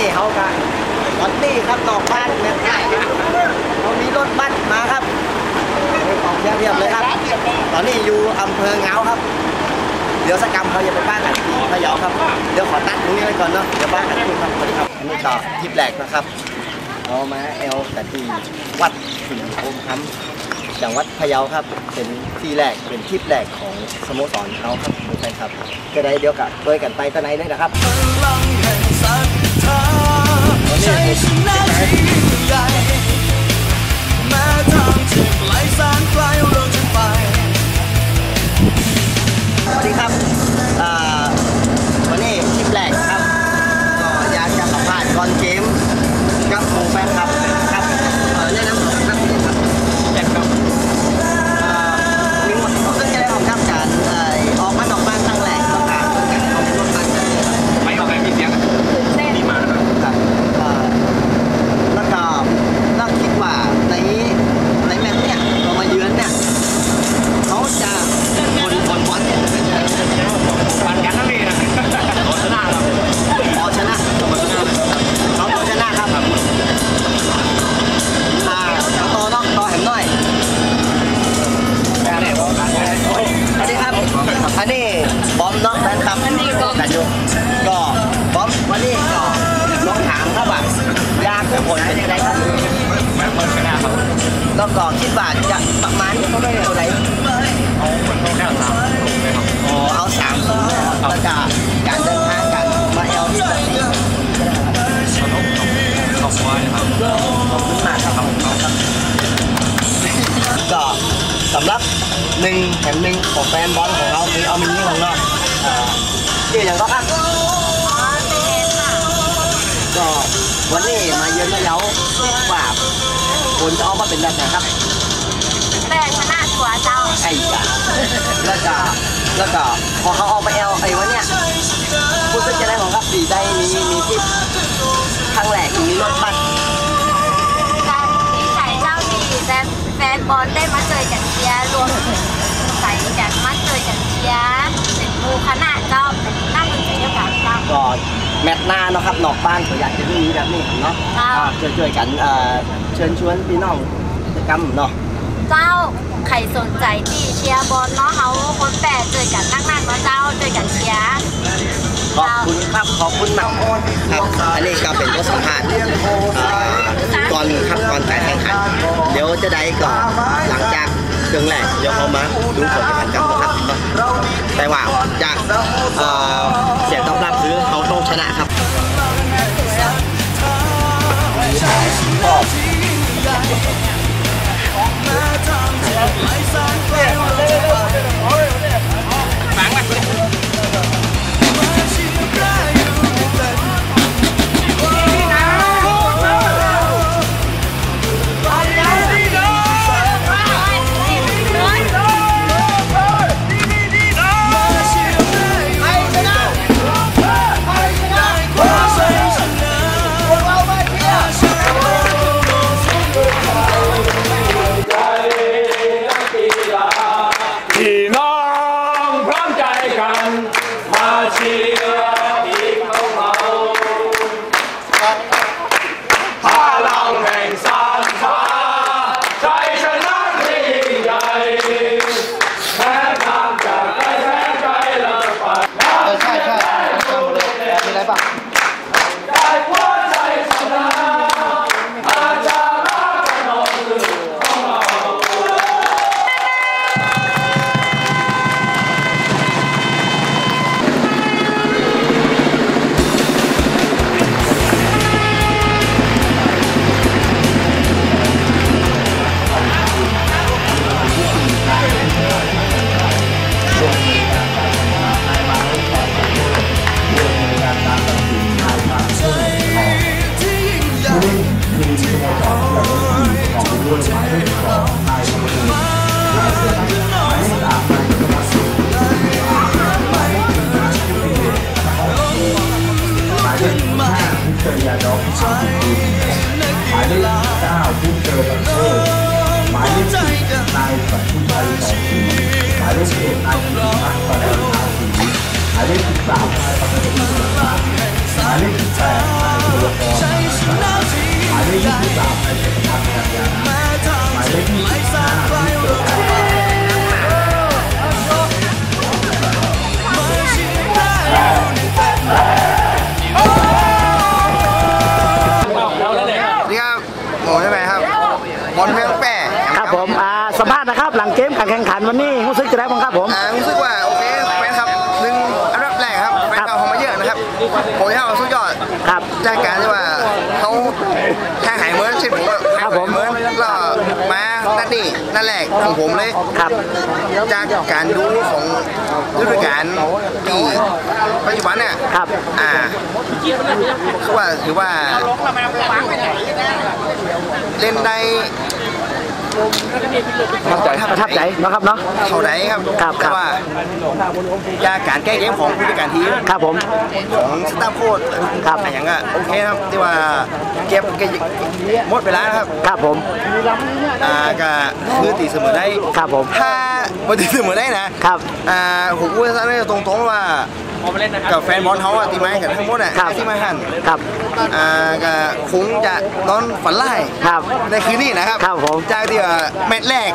นี่เขาก็วันนี้ครับดอกบ้านเนี่ยเรามีรถบัสมาครับของเรียบเลยครับ ตอนนี้อยู่อำเภอเงาครับ เดี๋ยวสักกรรมเขาจะไปบ้านกันที่พะเยาครับ เดี๋ยวขอตัดตรงนี้ไว้ก่อนเนาะ เดี๋ยวบ้านกันที่ครับสวัสดีครับนี่ต่อทิปแหลกนะครับ เอามาเอลแต่ที่วัดสิงห์โอมคำจังหวัดพะเยาครับ เป็นที่แรก เป็นทิปแรกของสโมสรเขาครับทุกท่าครับ จะได้เดี๋ยวกับเบยกันไปตะไนเลยนะครับ life แล้วก็คิดว่าจะประมาณเท่าไหร่เอาคนเข้าแค่สามถูกไหมครับอ๋อเอาสามศูนย์นะครับแล้วก็การเดินทางกันมาเอลที่สตีขนมขอบคุณครับขอบคุณมากครับครับก็สำหรับหนึ่งแถมหนึ่งของแฟนบอลของเราคือเอามินนี่ของเราอ่าชื่อย่างก็ครับก็วันนี้มาเยือนมาเย้าคิดว่า ผลจะออกมาเป็นแบบไหนครับแต่ชนะตัวเจ้าไอ้ยาแล้วก็แล้วก็พอเขาออกมาเอลไอ้วันเนี้ยคุณเป็นจะได้ของครับดีใจมีมีที่ครั้งแรกมีรถบัสการดีใจเจ้าดีแฟนแฟนบอลได้มาเจอกันเชียร์รวมถึงใส่กันมาเจอกันเชียร์เป็นหมูคณะเจ้าเป็นนั่งดนตรีเดียวกันเจ้าก็แมตช์หน้าเนาะครับนอกบ้านก็อยากจะมีแบบนี้เนาะครับอ่าช่วยๆกันเอ่อเชิญชวนพี่น้องกิจกรรมเนาะเจ้าใครสนใจที่เชียร์บอลเนาะเขาคนแปดเจอกันนั่งนั่งเนาะเจ้าเจอกันเชียร์ขอบคุณครับขอบคุณมากครับอันนี้ก็เป็นบทสัมภาษณ์อ่าก่อนครับก่อนการแข่งขันเดี๋ยวจะได้ก่อนหลังจากเครื่องแรกเดี๋ยวเขามาดูผลการแข่งขันกันนะครับแต่ว่าจากเอ่อเสียงตอบรับคือเขาต้องชนะครับ พี่ 流浪的人儿啊心上有了她千里万里也会回头望笑我这一生哪敢闯一生哪敢称王 สัมภายนะครับ หลังเกมการแข่งขันวันนี้รู้สึกจะได้บ้างครับผมอ่ารู้สึกว่าโอเคแฟนครับหนึ่งอันดับแรกครับแฟนเราเองมาเยอะนะครับผมให้เขาสุดยอดครับจากการที่ว่าเขาแค่หายเหมือนชิบผมครับผมเหมือนก็มานั่นนี่นั่นแหละของผมเลยครับจากการดูของฤดูกาลปีปัจจุบันเนี่ยครับอ่าคือว่าถือว่าเล่นได้ ประทับใจนะครับเนาะ เท่าไหนครับครับครับ แต่ว่าจากการแก้เกมของผู้จัดการทีมครับผม ของสตาร์โค้ดครับ อะไรอย่างเงี้ยโอเคครับที่ว่าเก็บเก็บหมดไปแล้วนะครับครับผม อ่าก็คือตีเสมอได้ครับผม ถ้าบ่ตีเสมอได้นะครับ อ่าผมพูดสั้นๆตรงๆว่า กับแฟนบอลเขาอะตีไม้กันทั้งหมดอะครับที่มาหันครับอ่าก็คงจะนอนฝันไล่ครับในคืนนี้นะครับครับผมจากที่ว่าแมตช์แรก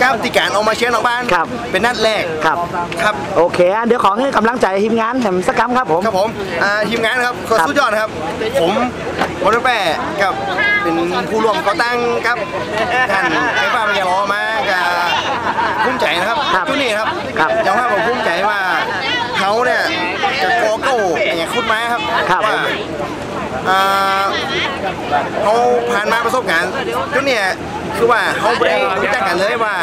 กับติการออกมาเชียร์นอกบ้านครับเป็นนัดแรกครับครับโอเคอะเดี๋ยวขอให้กำลังใจทีมงานแถมสักคำครับผมครับผมอ่าทีมงานนะครับขอครับสุดยอดนะครับผมวอลเลย์แปะกับเป็นผู้ร่วมก่อตั้งครับท่านไอ้ป้าเป็นยารอมากับภูมิใจนะครับครับจุดนี้ครับครับอย่างว่าผมภูมิใจว่าเขาเนี่ยกับโกโก้อย่างคุดไม้ครับครับว่าอ่าเขาผ่านมาประสบการณ์จุดเนี่ยคือว่าเขาไม่ได้รู้จักกันเลยว่า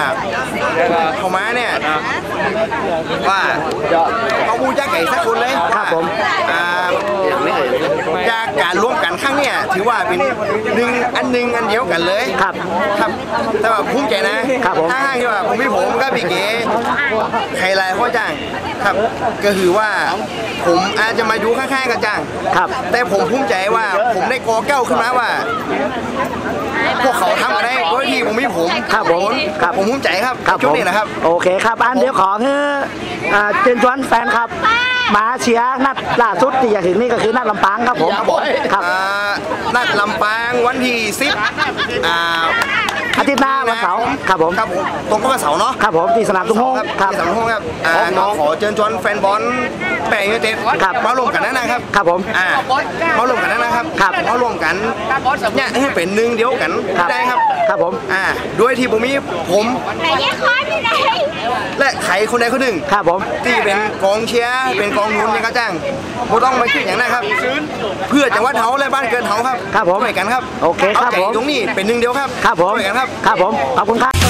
เขามาเนี่ยว่าเขาบูจักไก่สักคนเลยครับผมอ่าจากการร่ ถือว่าเป็นหนึ่งอันหนึ่งอันเดียวกันเลยครับครับแต่ว่าภูมิใจนะครับผม ถ้าห้างที่ว่าผมพี่ผมก็พี่เก๋ใครไลน์พ่อจ้างครับ ก็คือว่าผมอาจจะมาอยู่ข้างๆกับจ้าง ครับ แต่ผมภูมิใจว่าผมได้กอแก้วขึ้นมาว่า พวกเขาทำอะไรโดยที่ผมไม่ผมครับผมครับ ผมภูมิใจครับครับจุผดมนี้นะครับ โอเคครับอันเดี๋ยวขอให้อ่าเจนชวนแฟนครับ มาเชียร์นัดล่าสุดที่จะถึงนี่ก็คือนัดลำปางครับผมครับผมครับ อ่า นัดลำปางวันที่สิบอ่าอาทิตย์หน้าวันเสาร์ครับผมครับผมตรงกับวันเสาร์เนาะครับผมที่สนามตุ้งโฮงครับครับที่สามห้องครับอ่าก็ขอเชิญชวนแฟนบอลแปะยูไนเต็ดครับมาร่วมกันนะนะครับครับผมอ่ามาร่วมกันนะนะครับครับมาร่วมกันเนี่ยให้เป็นหนึ่งเดียวกันครับได้ครับ ครับผมอ่าด้วยที่ผมมีผมไหนยังคอยอยู่ไหนและใครคนใดคนหนึ่งครับผมที่เป็นกองเชียร์เป็นกองหนุนยังก็จ้างบ่ต้องมาคิดอย่างนั้นครับ เพื่อจังหวัดเฮาและบ้านเกิดเฮาครับครับผมช่วยกันครับโอเคครับาใจผมตรงนี้เป็นหนึ่งเดียวครับครับผมช่วยกันครับครับผมขอบคุณครับ